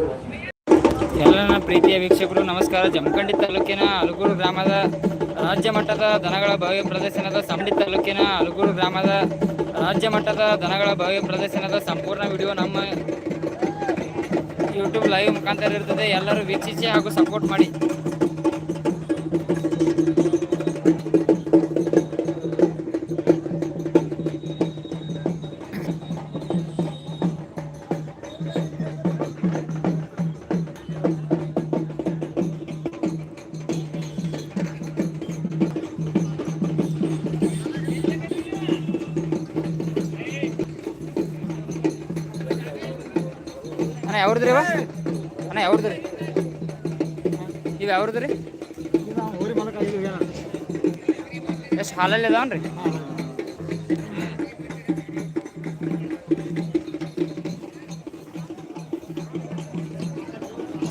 ಎಲ್ಲ ನನ್ನ ಪ್ರೀತಿಯ ವೀಕ್ಷಕರು, ನಮಸ್ಕಾರ. ಜಮಖಂಡಿ ತಾಲೂಕಿನ ಅಲಗೂರು ಗ್ರಾಮದ ರಾಜ್ಯ ಮಟ್ಟದ ದನಗಳ ಭವ್ಯ ಪ್ರದರ್ಶನದ ಸಂಡಿ ತಾಲೂಕಿನ ಅಲಗೂರು ಗ್ರಾಮದ ರಾಜ್ಯ ಮಟ್ಟದ ದನಗಳ ಭವ್ಯ ಪ್ರದರ್ಶನದ ಸಂಪೂರ್ಣ ವಿಡಿಯೋ ನಮ್ಮ ಯೂಟ್ಯೂಬ್ ಲೈವ್ ಮುಖಾಂತರ ಇರ್ತದೆ. ಎಲ್ಲರೂ ವೀಕ್ಷಿಸಿ ಹಾಗೂ ಸಪೋರ್ಟ್ ಮಾಡಿ. ಅಣ್ಣ ಯಾವ್ರದ್ರಿ ಇವ ಅಣ್ಣ ಯಾವ್ರದ್ರಿ ಇವು ರೀ? ಎಷ್ಟು ಹಾಲಲ್ಲಿ ಅದಾವನ್ರಿ?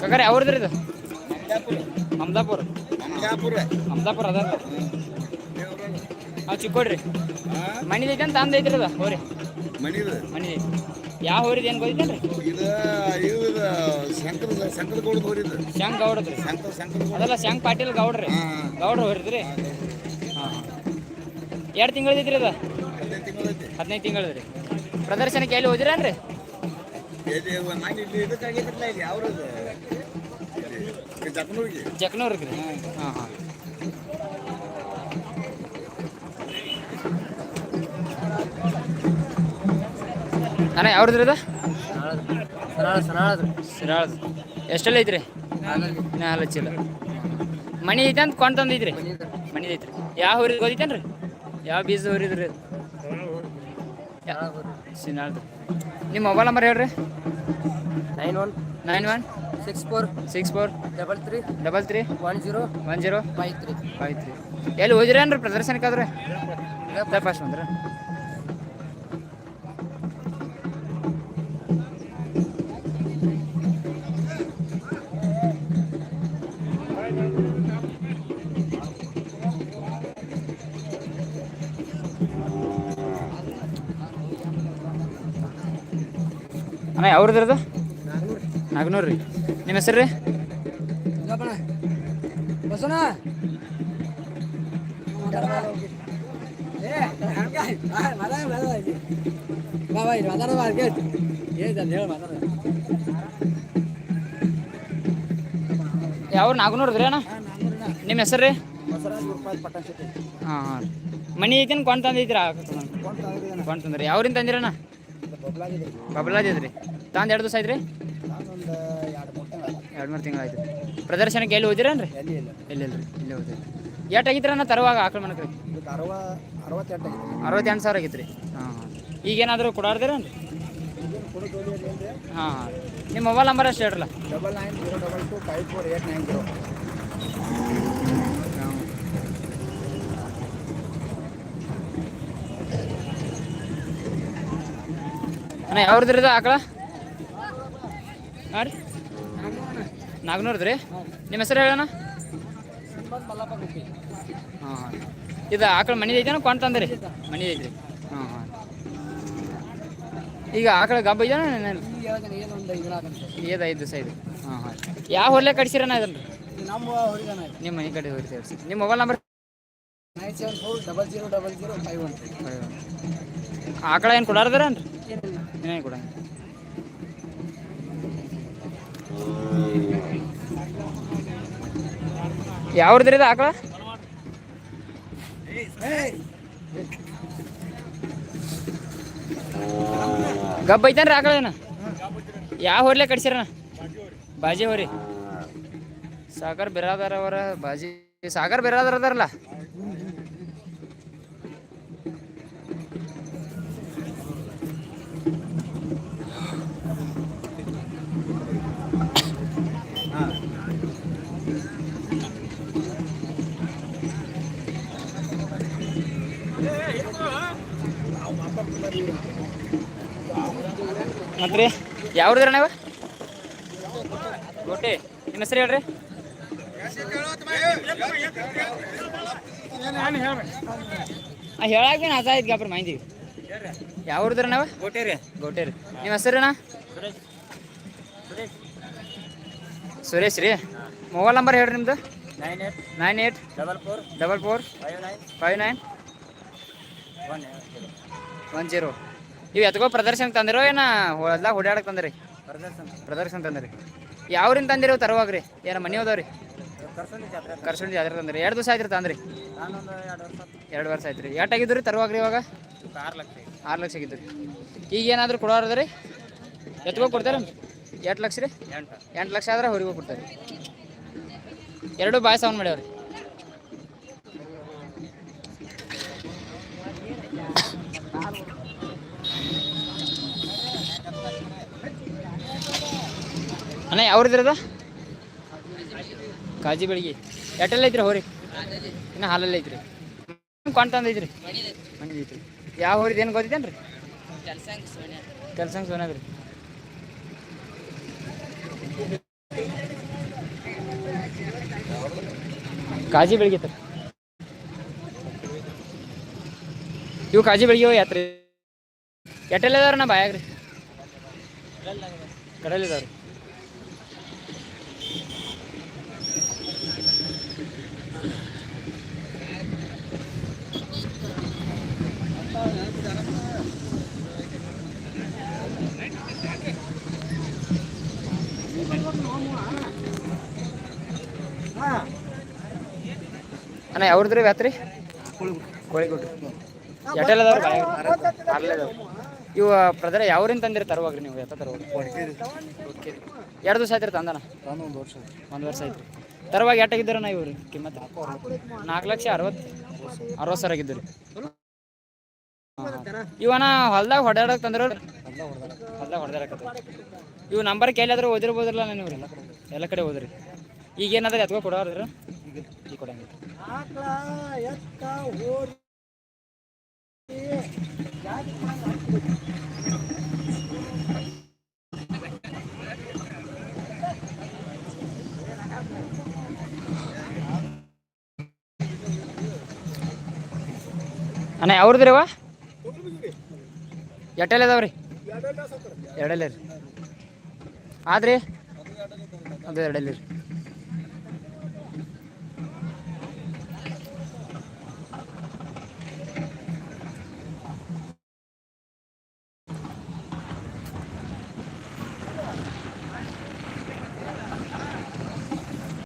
ಕಗಾರ ರೀ ಇದು? ಅಮ್ದಾಪುರ ಅಮ್ದಾಪುರ ಅದ ಚಿಕ್ಕೋಡ್ರಿ. ಮನಿದೈತೆ ಅಂತ ಅಂದೈತ್ರಿ ಅದ ಹೋರಿ. ಮಣಿದು. ಮನೆ ಯಾವ ಏನು ಇದು ಶಂಕರ ಶಂಕರ ಗೌಡ ಹೋರಿದ್ದು ಶಂಕ್ ಗೌಡದ್ರಿ. ಶಂಕರ ಶಂಕರ ಗೌಡ. ಅದೆಲ್ಲ ಶಂಕ್ ಪಾಟೀಲ್ ಗೌಡ್ರಿ. ಹಾ. ಗೌಡ್ರ ಹೋರಿದ್ರಿ ಹಾಂ ಎರಡು ತಿಂಗಳದೈತ್ರಿ ಅದ? ಹದಿನೈದು ತಿಂಗಳೈತಿ. ಹದಿನೈದು ತಿಂಗಳದ್ರಿ. ಪ್ರದರ್ಶನಕ್ಕೆ ಎಲ್ಲಿ ಹೋದಿರೇನ್ರಿ? ಇಲ್ಲಿ ಇಲ್ಲಿ ಯಾವ್ರದ್ದು ಜಕ್ನೂರಿಗೆ. ಜಕ್ನೂರ್ಗೆ ರೀ ಹಾಂ ಹಾಂ. ಅಣ್ಣ ಯಾವ್ದು ಅದ? ಸಿರಾಳದ ಎಷ್ಟೆಲ್ಲ ಐತ್ರಿ? ನಾ ಹಾಲು ಹಚ್ಚಿಲ್ಲ ಮಣಿ ಐತೆ ಅಂತ ಕೊಂಡ್ ತಂದೈತ್ರಿ ಮಣಿ ಐತ್ರಿ ಯಾವ ಊರಿಗೆ ಓದಿತೇನ್ರಿ ಯಾವ ಬೀಜ ಹುರಿದ್ರಿ ಸಿನಾಳ್ದು ನಿಮ್ಮ ಮೊಬೈಲ್ ನಂಬರ್ ಹೇಳ್ರಿ. Nine one nine one six four six four double three double three one zero one zero five three. Five three. ಎಲ್ಲಿ ಹೋದಿರೇನ್ರಿ ಪ್ರದರ್ಶನಕ್ಕಾದ್ರೆ? ಫಸ್ಟ್ ಬಂದ್ರ ಅಣ್ಣ ಯಾವ್ರದ್ದು ನಾಗ್ನೂರು ರೀ ನಿಮ್ಮ ಹೆಸರು ರೀ ಯಾವ ರೀ ಅಣ್ಣ? ನಿಮ್ಮ ಹೆಸರು ರೀ ಹಾಂ. ಹಾಂ ಮನಿ ಐತೇನು ಕೊಂಡ್ ತಂದೈತ್ರಿ ಕೊಂಡ್ ತಂದ್ರಿ ಯಾವ್ರಿಂದ ತಂದಿರಣ್ಣ ಬಬಲಾದಿದ್ರಿ. ತಂದು ಎರಡು ದಿವಸ ಆಯ್ತು ರೀ ಎರಡು ಮೂರು ತಿಂಗಳು ಆಯ್ತು. ಪ್ರದರ್ಶನಕ್ಕೆ ಎಲ್ಲಿ ಹೋದಿರೇನ್ರಿ? ಎಲ್ಲಿ ಇಲ್ಲ ರೀ ಇಲ್ಲೇ ಹೋದ್ರಿ ಎಷ್ಟು ಆಗಿದ್ರಣ್ಣ ತರುವಾಗ ಆಕಳ ಮನಕ್ಕೆ ಅರವತ್ತೆಂಟು ಸಾವಿರ ಆಗಿತ್ತು ರೀ ಹಾಂ ಹಾಂ. ಈಗೇನಾದರೂ ಕೊಡಾರ್ದಿರೇನ್ರಿ? ಹಾಂ ಹಾಂ. ನಿಮ್ಮ ಮೊಬೈಲ್ ನಂಬರ್ ಅಷ್ಟು ಹೇಳ್ರಲ್ಲ? Double nine zero double two five four eight nine zero ಅಣ್ಣ ಯಾವ್ರದ್ರಿ ಆಕಳ? ಹಾಂ ರೀ ನಾಗ್ನೂರ್ದು ರೀ ನಿಮ್ಮ ಹೆಸರು ಹೇಳಣ್ಣ? ಹಾಂ ಹಾಂ. ಇದು ಆಕಳ ಮನಿ ಐತೇನೋ ಕೊಂಡ್ ತಂದ್ರಿ? ಮನಿ ಐತ್ರಿ. ಹಾಂ ಹಾಂ. ಈಗ ಆಕಳ ಗಬ್ಬ ಐತೇನ ಏನೊಂದು ಇದು ಹಾಕಂತ ಏದು ಐದು ದಿವಸ ಇದು ಹಾಂ ಹಾಂ. ಯಾವ ಹೊರಲೆ ಕಟ್ಸಿರಣ್ಣ ಇದನ್ನು? ನಮ್ಮ ಮನೆ ಕಡೆ ಹೋಗ್ತೀವಿ ನಿಮ್ಮ mobile number nine seven four double zero double zero five one ಆಕಳ ಏನು ಕೊಡಾರ್ದಾರೇನ್ರಿ ಏನೇನು ಕೊಡಂಗ ಯಾವ್ರದ್ರಿ ಇದು ಆಕಳ ಗಬ್ಬ ಐತೇನ್ರಿ ಆಕಳ ಏನ? ಯಾವ ಹೊರ್ಲೆ ಕಟ್ಸಿರಣ ಬಾಜಿ ಹೋರಿ. ಸಾಗರ್ ಬಿರಾದಾರ ಅವರ ಬಾಜಿ ಸಾಗರ್ ಬಿರಾದಾರ ಅದಾರಲ್ಲ? ಮತ್ರಿ? ಯಾವ್ರದ್ರಣ್ಣ ಇವ? ಗೋಟೆ ನಿಮ್ಮ ಹೆಸರು ಹೇಳ್ರಿ. ಹೇಳಾಕ ನಾ ಆಯ್ತು ಗಾಬ್ರ ಮಾಹಿತಿ ಯಾವ್ರದ್ರ ನಾವ ಗೋಟೆ ರೀ. ಗೋಟೆ ರೀ. ನಿಮ್ಮ ಹೆಸರಣ್ಣ ಸುರೇಶ್ ರೀ. ಮೊಬೈಲ್ ನಂಬರ್ ಹೇಳ್ರಿ ನಿಮ್ಮದು nine eight nine eight double four double four five nine five nine one one zero. ಇವು ಎತ್ಕೋ ಪ್ರದರ್ಶನಕ್ಕೆ ತಂದಿರೋ ಏನ ಎಲ್ಲ ಹೊಡ್ಯಾಡಕ್ಕೆ ತಂದ್ರಿ ಪ್ರದರ್ಶನ ಪ್ರದರ್ಶನ ತಂದ್ರಿ. ಯಾವ್ರಿಂದ ತಂದಿರೋ ತರುವಾಗ್ರಿ? ಏನ ಮನೆ ಹೋದವ್ರಿ ಕರ್ಸಂಡಿ ಜಾತ್ರೆ ತಂದ್ರಿ. ಎರಡು ದಿವಸ ಆಯ್ತು ತಂದ್ರಿ. ಎರಡು ವರ್ಷ ಆಯ್ತು ರೀ ಎಷ್ಟಾಗಿದ್ದು ರೀ ತರುವಾಗ್ರಿ ಇವಾಗ? ಆರು ಲಕ್ಷ ಆರು ಲಕ್ಷ ಆಗಿದ್ದು ಈಗ ಏನಾದರೂ ಕೊಡೋರದ ರೀ ಎತ್ಕೋ ಕೊಡ್ತಾರೆ? ಎಂಟು ಲಕ್ಷ ರೀ? ಎಂಟು ಎಂಟು ಲಕ್ಷ ಆದ್ರೆ ಹೊರಗೆ ಕೊಡ್ತಾರೆ. ಎರಡು ಬಾಯ್ ಸೌಂಡ್ ಮಾಡ್ಯಾವ್ರಿ. ಅಣ್ಣ ಯಾವ್ರಿದ್ರದ ಕಾಜಿ ಬೆಳಿಗ್ಗೆ ಎಟ್ಟೆಲ್ಲ ಐತ್ರಿ ಹೋರಿ? ಇನ್ನ ಹಾಲಲ್ಲಿ ಐತ್ರಿ. ಕೊಂಡ್ ತಂದೈತ್ರಿ ಐತ್ರಿ? ಯಾವ ಹೋರಿದ ಏನು ಗೊತ್ತಿದ್ದೇನ್ರಿ ಕೆಲ್ಸಂಗ್ ಸೋನಾಗ್ರಿ ಕಾಜಿ ಬೆಳಿಗ್ಗೆ ತರ ಇವು ಕಾಜಿ ಬೆಳಿಗ್ಗೆ ಯಾತ್ರೆ. ಎಟ್ಟೆಲ್ಲ ಅದಾರ ನಾ ಬಾಯಾಗ್ರಿ? ಕಡಲ್ ಅಣ್ಣ ಯಾವ್ರದ್ರಿ ವ್ಯಾತ್ರಿ? ಕೋಳಿಗುಡ್ರಿ ಅದಾವ್ರಿ ಇವು ಪ್ರದರ ಯಾವ್ರಿಂದ ತಂದಿರಿ ತರುವಾಗ್ರಿ ನೀವು? ಎತ್ತ ತರುವಾಗ? ಎರಡು ದಿವಸ ಆಯ್ತು ತಂದನ? ಒಂದು ವರ್ಷ ಒಂದು ವರ್ಷ ಆಯ್ತು ತರುವಾಗ ಎಟ್ಟಾಗಿದ್ದೀರ ನಾ ಇವ್ರಿ. ಕಿಮ್ಮತ್ ನಾಲ್ಕು ಲಕ್ಷ ಅರವತ್ತು ಅರವತ್ತು ಸಾವಿರ ಆಗಿದ್ದು ರೀ ಇವನ ಹೊಲ್ದಾಗ ಹೊಡ್ಯಾಡಕ್ ತಂದ್ರ ಹೊಲ್ದಾಗ ಹೊಡೆದ ಇವ್ ನಂಬರ್ ಕೇಳಿದ್ರೆ ಓದಿರ್ಬೋದಿಲ್ಲ ನೀವು ಎಲ್ಲ ಕಡೆ ಓದ್ರಿ. ಈಗ ಏನಾದ್ರೆ ಎತ್ಕೊ ಕೊಡೋದ್ರ ಈಗ ಕೊಡಂಗಿಲ್ಲ. ಆಕಳ ಯಾವ್ದು ರೀ ಅಣ್ಣ ಅವ ಎಟ್ಟೆಲ್ಲ ಅದಾವ್ರಿ ಎರಡಲ್ಲ ರೀ. ಆದ್ರಿ ಅದು ಎರಡಲ್ಲ ರೀ.